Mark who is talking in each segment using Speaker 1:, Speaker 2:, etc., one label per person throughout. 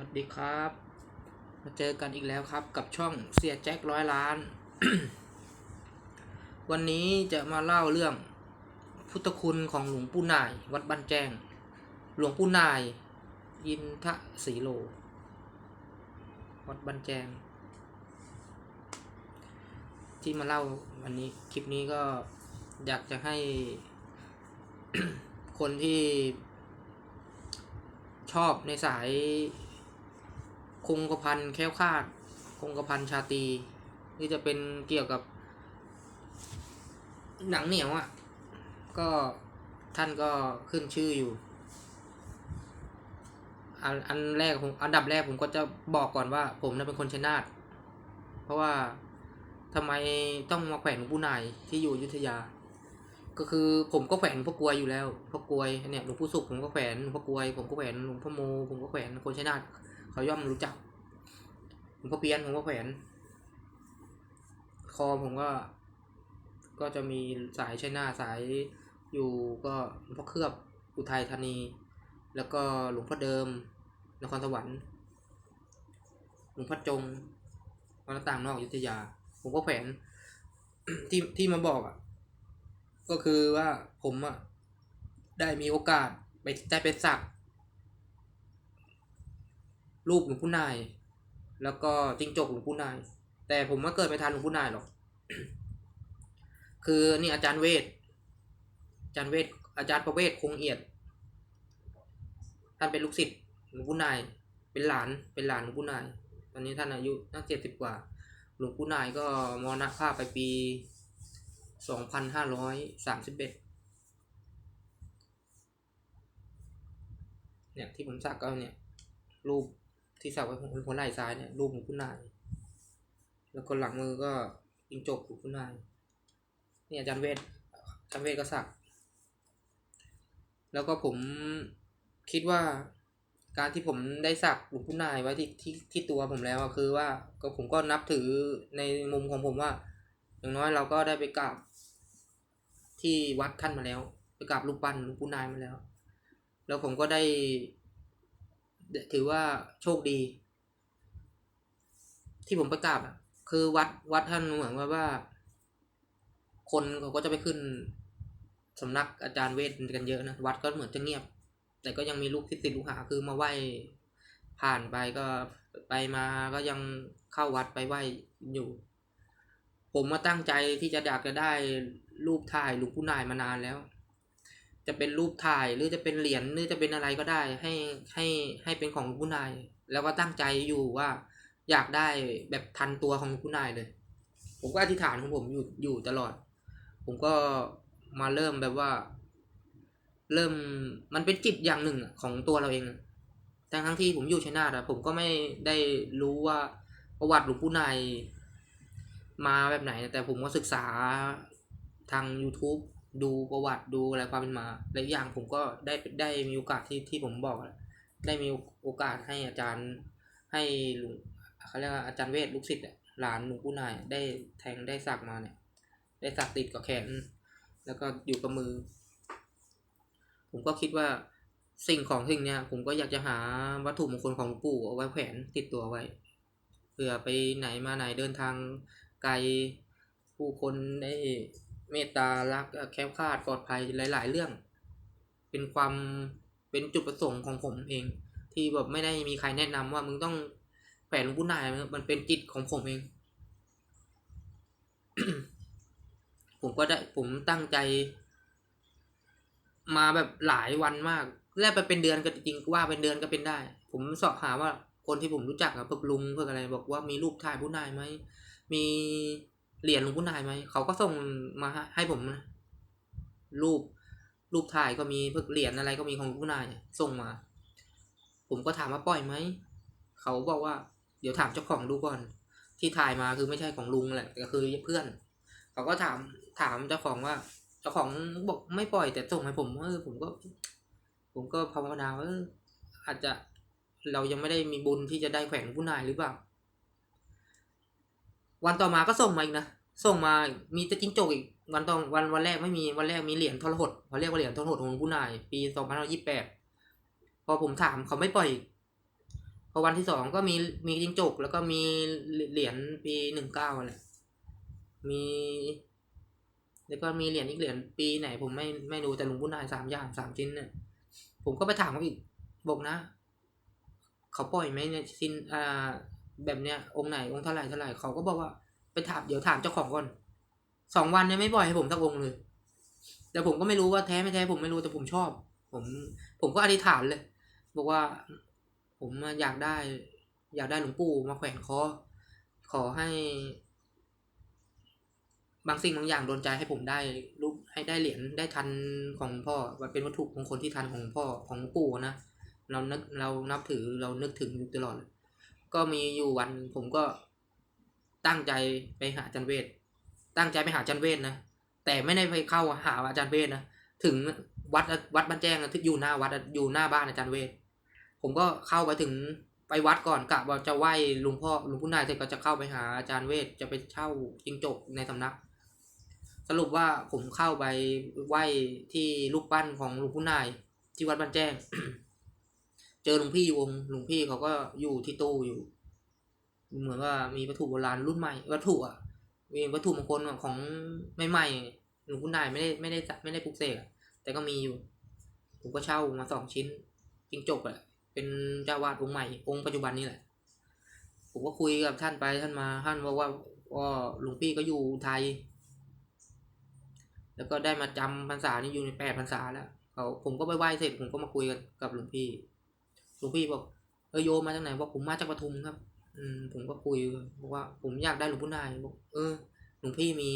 Speaker 1: วัสดีครับ มาเจอกันอีกแล้วครับกับช่องเสียแจ็คร้อยล้าน วันนี้จะมาเล่าเรื่องพุทธคุณของหลวงปู่นาย วัดบ้านแจ้ง หลวงปู่นาย อินทศีโล วัดบ้านแจ้ง ที่มาเล่าวันนี้คลิปนี้ก็อยากจะให้คนที่ชอบในสาย คงกระพันแค้วคาด คงกระพันชาตรีหรือจะเป็นเกี่ยวกับ หนังเหนียวอะ่ะ ก็ท่านก็ขึ้นชื่ออยู่ อันอันแรกผมอันดับแรกผมก็จะบอกก่อนว่า ผมนะเป็นคนชยนาทเพราะว่าทำไมต้องมาแขวนหลวงปู่นายที่อยู่ยุธยา ก็คือผมก็แขวนหลวงพ่อกลวยอยู่แล้วพ่อกลวยเนี่ยหลวงปู่สุขผมก็แขวนหลวงพ่อกลวยผมก็แขวนหลวงพ่อโมผมก็แขวนคนชยนาท เขาย่อมรู้จักหลวงพ่อเพียนผมก็แขวนคอผมก็ ก็จะมีสายชัยนาทสายอยู่ก็หลวงพ่อเคลือบอุทัยธานี แล้วก็หลวงพ่อเดิม นครสวรรค์หลวงพ่อจงวัดต่างนอกยุธยา ผมก็แขวนที่ที่มาบอกอะ ก็คือว่าผมอะได้มีโอกาสไปได้ไปสัก รูปหลวงปู่นาย แล้วก็จิงจกหลวงปู่นาย แต่ผมก็เกิดไม่ทันหลวงปู่นายหรอก คือนี่อาจารย์เวท อาจารย์เวท อาจารย์ประเวศคงเอียด ท่านเป็นลูกศิษย์หลวงปู่นาย เป็นหลาน เป็นหลานหลวงปู่นาย ตอนนี้ท่านอายุน่าเจ็ดสิบกว่า หลวงปู่นายก็มรณภาพไปปีสองพันห้าร้อยสามสิบเอ็ดเนี่ยที่ผมสักก็เนี่ยรูป ที่สักไว้บนหัวไหล่ซ้ายเนี่ยรูปหลวงปู่นาย แล้วก็หลังมือก็จิงจกหลวงปู่นายเนี่ยอาจารย์เวทอาจารย์เวทก็สัก แล้วก็ผมคิดว่าการที่ผมได้สักหลวงปู่นายไว้ที่ที่ที่ตัวผมแล้วคือว่าก็ผมก็นับถือในมุมของผมว่า อย่างน้อยเราก็ได้ไปกราบที่วัดท่านมาแล้ว ไปกราบรูปปั้นหลวงปู่นายมาแล้ว แล้วผมก็ได้ ถือว่าโชคดี ที่ผมปกราบอะคือวัดวัดท่านเหมือนว่าว่า คนเขาก็จะไปขึ้นสำนักอาจารย์เวทกันเยอะนะวัดก็เหมือนจะเงียบ แต่ก็ยังมีลูกศิษย์ลูกหาคือมาไหว้ผ่านไปก็ไปมาก็ยังเข้าวัดไปไหว้อยู่ ผมมาตั้งใจที่จะอยากจะได้รูปถ่ายหลวงปู่นายมานานแล้ว จะเป็นรูปถ่ายหรือจะเป็นเหรียญหรือจะเป็นอะไรก็ได้ ให้ให้ให้เป็นของหลวงปู่นาย แล้วก็ตั้งใจอยู่ว่าอยากได้แบบทันตัวของหลวงปู่นายเลย ผมก็อธิษฐานของผมอยู่อยู่ตลอด ผมก็มาเริ่มแบบว่า เริ่มมันเป็นจิตอย่างหนึ่งของตัวเราเองทั้งทั้งที่ผมอยู่ชัยนาทอะผมก็ไม่ได้รู้ว่าประวัติหลวงปู่นายมาแบบไหน แต่ผมก็ศึกษาทาง YouTube ดูประวัติดูอะไรความเป็นมาและอีกอย่างผมก็ได้ได้มีโอกาสที่ที่ผมบอกได้มีโอกาสให้อาจารย์ให้หลวงเขาเรียกว่าอาจารย์เวทลูกศิษย์หลานหลวงปู่นายได้แทงได้สักมาเนี่ย ได้สักติดกับแขน แล้วก็อยู่กับมือ ผมก็คิดว่าสิ่งของสิ่งเนี้ยผมก็อยากจะหาวัตถุมงคลของหลวงปู่เอาไว้แขวนติดตัวไว้เผื่อไปไหนมาไหนเดินทางไกลผู้คนได้ เมตตารักแคล้วคลาดปลอดภัยหลาย ๆ เรื่อง เป็นความเป็นจุดประสงค์ของผมเอง ที่แบบไม่ได้มีใครแนะนำว่ามึงต้องแขวนหลวงปู่นายมันเป็นจิตของผมเอง ผมก็ได้ผมตั้งใจ มาแบบหลายวันมาก แรกไปเป็นเดือนก็จริงว่าเป็นเดือนก็เป็นได้ ผมสอบหาว่าคนที่ผมรู้จักอะพวกลุงพวกอะไร บอกว่ามีรูปถ่ายผู้นายไหมมี เหรียญหลวงผู้นายไหมเขาก็ส่งมาให้ผมนะรูปรูปถ่ายก็มีพวกเหรียญอะไรก็มีของหลวงผู้นายส่งมา ผมก็ถามว่าปล่อยไหมเขาบอกว่า เดี๋ยวถามเจ้าของดูก่อน ที่ถ่ายมาคือไม่ใช่ของลุงแหละแต่ก็คือเพื่อน เขาก็ถามถามเจ้าของว่า เจ้าของบอกไม่ปล่อยแต่ส่งให้ผมเออผมก็ ผมก็ภาวนาว่าอออาจจะเรายังไม่ได้มีบุญที่จะได้แขวนผู้นายหรือเปล่า วันต่อมาก็ส่งมาอีกนะ ส่งมามีต่จิ้งจกอีกวันต่อวันวันแรกไม่มีวันแรกมีเหรียญทรหดเขาเรียกว่าเหรียญทรหดของผู้นาย ปีสองพันยี่แปดพอผมถามเขาไม่ปล่อยพอวันที่สองก็มีมีจิงจก แล้วก็มีเหรียญปีหนึ่งเก้าแหละมี แล้วก็มีเหรียญอีกเหรียญปีไหน ผมไม่ไม่รู้แต่หลวงปู่นายสามอย่างสามชิ้นเนี่ยผมก็ไปถามเขาอีกบอกนะ เขาปล่อยไหมเนี่ยชิ้นอ่าแบบเนี้ยองค์ไหนองค์เท่าไหร่เท่าไหร่เขาก็บอกว่า ไปถามเดี๋ยวถามเจ้าของก่อนสองวันเนี่ยไม่ปล่อยให้ผมสักองค์เลย แต่ผมก็ไม่รู้ว่าแท้ไม่แท้ผมไม่รู้แต่ผมชอบ ผมผมก็อธิษฐานเลย บอกว่าผมอยากได้ อยากได้หลวงปู่มาแขวนคอขอให้ บางสิ่งบางอย่างโดนใจให้ผมได้รูปให้ได้เหรียญได้ทันของพ่อมันเป็นวัตถุมงคลที่ทันของพ่อของปู่นะเรานึกเรานับถือเรานึกถึงอยู่ตลอด ก็มีอยู่วันผมก็ ตั้งใจไปหาอาจารย์เวทตั้งใจไปหาอาจารย์เวทนะแต่ไม่ได้ไปเข้าหาอาจารย์เวทนะถึงวัดวัดบ้านแจ้งนะที่อยู่หน้าวัดอยู่หน้าบ้านอาจารย์เวทผมก็เข้าไปถึงไปวัดก่อนกะว่าจะไหว้หลวงพ่อหลวงพ่นายเสร็จก็จะเข้าไปหาอาจารย์เวทจะไปเช่าจิงจกในสำนัก สรุปว่าผมเข้าไปไหว้ที่รูปปั้นของหลวงพ่นายที่วัดบ้านแจ้ง เจอหลวงพี่อยู่องหลวงพี่เขาก็อยู่ที่ตู้อยู่ เหมือนว่ามีวัตถุโบราณรุ่นใหม่ วัตถุอะมีวัตถุมงคลของใหม่ๆหลวงพ่อนายไม่ได้ไม่ได้ไม่ได้ปลุกเสกแต่ก็มีอยู่ผมก็เช่ามาสองชิ้นจิงจกอะเป็นเจ้าวาดองค์ใหม่องค์ปัจจุบันนี่แหละ ผมก็คุยกับท่านไปท่านมาท่านบอกว่าว่าหลวงพี่ก็อยู่ไทย แล้วก็ได้มาจำพรรษานี่อยู่ในแปดพรรษาแล้วเขาผมก็ไปไหว้เสร็จผมก็มาคุยกันกับหลวงพี่หลวงพี่บอกเออโยมมาจากไหนบอกผมมาจากปทุมครับ อืมผมก็คุยบอกว่า ผมอยากได้หลวงพ่อนายบอกเออหลวงพี่มี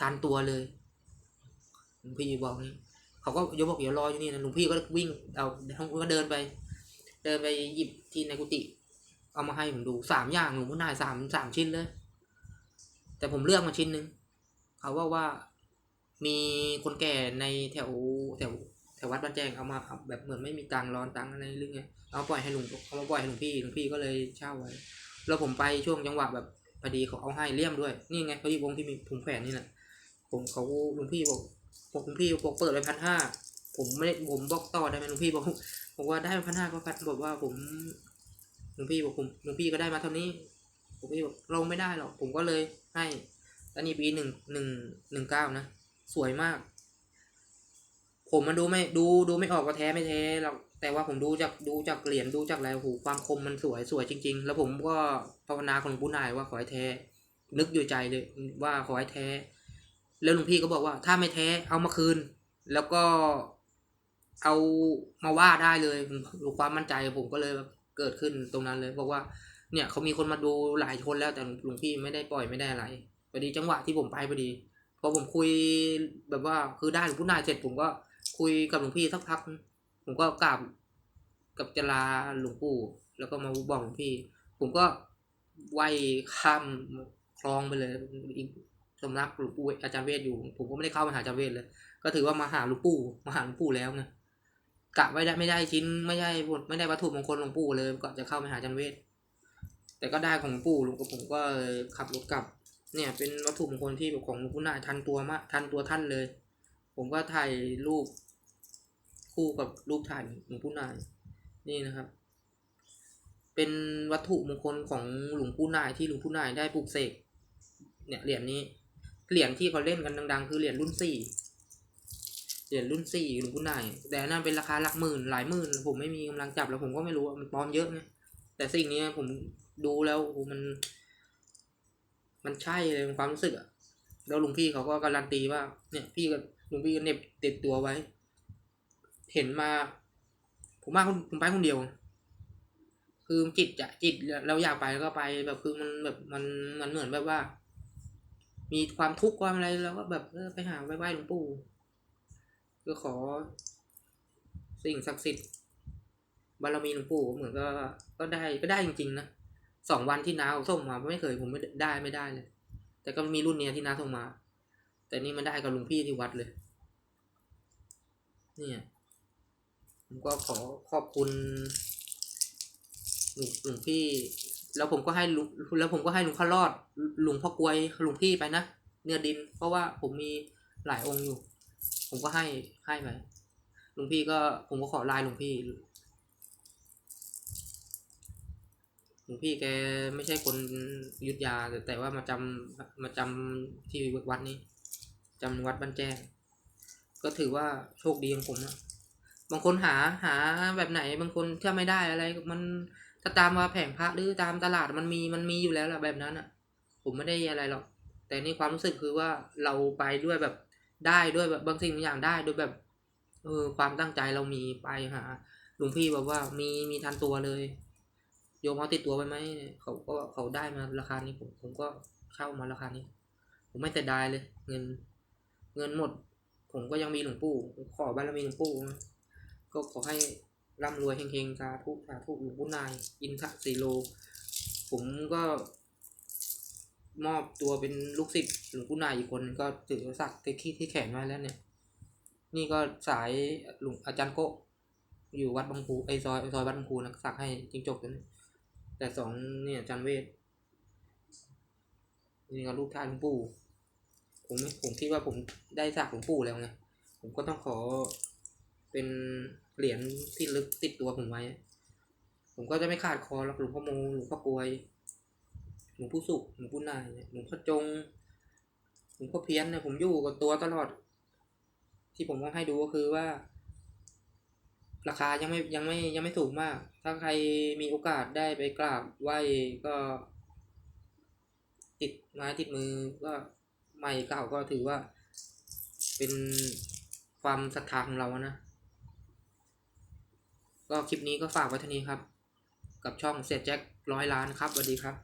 Speaker 1: ทานตัวเลยหลวงพี่บอกนี่เขาก็ยมบอกเดี๋ยวรออยู่นี่นะหลวงพี่ก็วิ่งเอาก็เดินไป เดินไปหยิบที่ในกุฏิเอามาให้ผมดูสามอย่างหลวงพ่อนายสามสามชิ้นเลย แต่ผมเลือกมาชิ้นหนึ่งเขาว่าว่ามีคนแก่ในแถวแถว แถววัดบ้าแจ้งเอามาเอาแบบเหมือนไม่มีตังค์ร้อนตังค์อะไรหรือไงเอาปล่อยให้หลวงเอามาปล่อยให้หลวงพี่หลวงพี่ก็เลยเช่าไว้ แล้วผมไปช่วงจังหวะแบบพอดีเขาเอาให้เลี่ยมด้วยนี่ไงพอดีวงที่มีผมแขวนนี่แหละผมเขาหลวงพี่บอกบอกหลวงพี่บอกเปิดไปพันห้าผมไม่ได้ผมบอกต่อได้ไหมหลวงพี่บอกบอกว่าได้พันห้าก็พันบอกว่าผมหลวงพี่บอกผมหลวงพี่ก็ได้มาเท่านี้หลวงพี่บอกลงไม่ได้หรอกผมก็เลยให้ตอนนี้ปีหนึ่งหนึ่งหนึ่งเก้านะ สวยมาก ผมมันดูไม่ดูดูไม่ออกว่าแท้ไม่แท้หรอกแต่ว่าผมดูจากดูจากเหรียญดูจากอะไรโอ้โหความคมมันสวยสวยจริง ๆ แล้วผมก็ภาวนาของหลวงปู่นายว่าขอให้แท้ นึกอยู่ใจเลยว่าขอให้แท้ แล้วหลวงพี่ก็บอกว่า ถ้าไม่แท้เอามาคืน แล้วก็เอามาว่าได้เลยผมความมั่นใจผมก็เลยเกิดขึ้นตรงนั้นเลยบอกว่า เนี่ยเขามีคนมาดูหลายคนแล้วแต่หลวงพี่ไม่ได้ปล่อยไม่ได้อะไรพอดีจังหวะที่ผมไปพอดีพอผมคุยแบบว่าคือได้หลวงพ่นายเสร็จผมก็ คุยกับหลวงพี่สักพัก ผมก็กราบกับจลาหลวงปู่แล้วก็มาบอกหลวงพี่ ผมก็ไหว้ข้ามคลองไปเลยอีกสำนักหลวงปู่อาจารย์เวทอยู่ ผมก็ไม่ได้เข้ามาหาอาจารย์เวทเลย ก็ถือว่ามาหาหลวงปู่มาหาหลวงปู่แล้วไงกะไม่ได้ไม่ได้ชิ้นไม่ได้ไม่ได้วัตถุมงคลหลวงปู่เลยก็จะเข้ามาหาอาจารย์เวทแต่ก็ได้ของหลวงปู่หลวงผมก็ขับรถกลับ เนี่ยเป็นวัตถุมงคลที่แบบของหลวงปู่นายทันตัวมากทันตัวท่านเลย ผมก็ถ่ายรูปคู่กับรูปถ่ายหลวงปู่นาย นี่นะครับ เป็นวัตถุมงคลของหลวงปู่นายที่หลวงปู่นายได้ปลูกเสกเนี่ยเหรียญนี้ เหรียญที่เขาเล่นกันดัง ๆ คือเหรียญรุ่นสี่เหรียญรุ่นสี่หลวงปู่นาย แต่นั่นเป็นราคาหลักหมื่นหลายหมื่นผมไม่มีกำลังจับแล้วผมก็ไม่รู้มันปลอมเยอะไงแต่สิ่งนี้ผมดูแล้วโอ้มัน มันใช่เลยความรู้สึกอะแล้วหลวงพี่เขาก็การันตีว่า เนี่ยพี่กับ หลวงพี่ก็เน็บติดตัวไว้ เห็นมา ผมมาคนผมไปคนเดียว คือจิตจะจิตเราอยากไปก็ไปแบบคือมันแบบมันมันเหมือนแบบว่า มีความทุกข์ความอะไรแล้วก็แบบไปหาไหว้หลวงปู่เพื่อขอ สิ่งศักดิ์สิทธิ์บารมีหลวงปู่เหมือนก็ก็ได้ก็ได้จริงๆนะสองวันที่น้าส่งมาไม่เคยผมไม่ได้ไม่ได้เลย แต่ก็มีรุ่นเนี้ยที่น้าส่งมา แต่นี่มันได้กับลวงพี่ที่วัดเลย เนี่ย ผมก็ขอขอบคุณหลวงหลวงพี่ แล้วผมก็ให้ลุงแล้วผมก็ให้ลวงพ่อรอดลวงพ่อกวยลวงพี่ไปนะเนื้อดิน เพราะว่าผมมีหลายองค์อยู่ ผมก็ให้ให้ไปลวงพี่ก็ผมก็ขอไลน์ลวงพี่หลวงพี่แกไม่ใช่คนยุทธยา แต่แต่ว่ามาจำมาจำที่วัดนี้ จำวัดบ้านแจ้ง ก็ถือว่าโชคดีของผมนะบางคนหาหาแบบไหนบางคนถ้าไม่ได้อะไร มันถ้าตามว่าแผงพระหรือตามตลาดมันมีมันมีอยู่แล้วล่ะแบบนั้นอะผมไม่ได้อะไรหรอก แต่นี่ความรู้สึกคือว่าเราไปด้วยแบบได้ด้วยแบบบางสิ่งบางอย่างได้ด้วยแบบเออความตั้งใจเรามีไปหาหลวงพี่บอกว่ามีมีทันตัวเลย โยมเอาติดตัวไปไหมเขาก็เขาได้มาราคานี้ผมผมก็เช่ามาราคานี้ ผมไม่เสียดายเลย เงิน เงินหมด ผมก็ยังมีหลวงปู่ ขอบารมีหลวงปู่นะก็ขอให้ร่ำรวยเฮงๆสาธุสาธุหลวงปู่นาย อินทะสีโล ผมก็ มอบตัวเป็นลูกศิษย์หลวงปู่นายอีกคนก็ถือสักที่ที่แขนไว้แล้วเนี่ย นี่ก็สายหลวงอาจารย์โกะอยู่วัดบางพูไอซอยซอยวัดบางพูนะสักให้จิงจกตัวนี้แต่สองเนี่ยอาจารย์เวทนี่ก็ลูกท่านหลวงปู่ ผมผมคิดว่าผมได้สักหลวงปู่แล้วไงผมก็ต้องขอเป็นเหรียญที่ลึกติดตัวผมไว้ ผมก็จะไม่ขาดคอรอกหลวงพ่อโมหลวงพ่อกวย หลวงพ่อสุขหลวงพ่อนายเนี่ยหลวงพ่อจง หลวงพ่อเพี้ยนเนี่ยผมอยู่กับตัวตลอด ที่ผมต้องให้ดูก็คือว่า ราคายังไม่ยังไม่ยังไม่สูงมาก ถ้าใครมีโอกาสได้ไปกราบไหว้ก็ ติดไม้ติดมือก็ ใหม่เก่าก็ถือว่า เป็นความศรัทธาของเรานะ ก็คลิปนี้ก็ฝากไว้เท่านี้ครับ กับช่องเสียแจ็คร้อยล้านครับสวัสดีครับ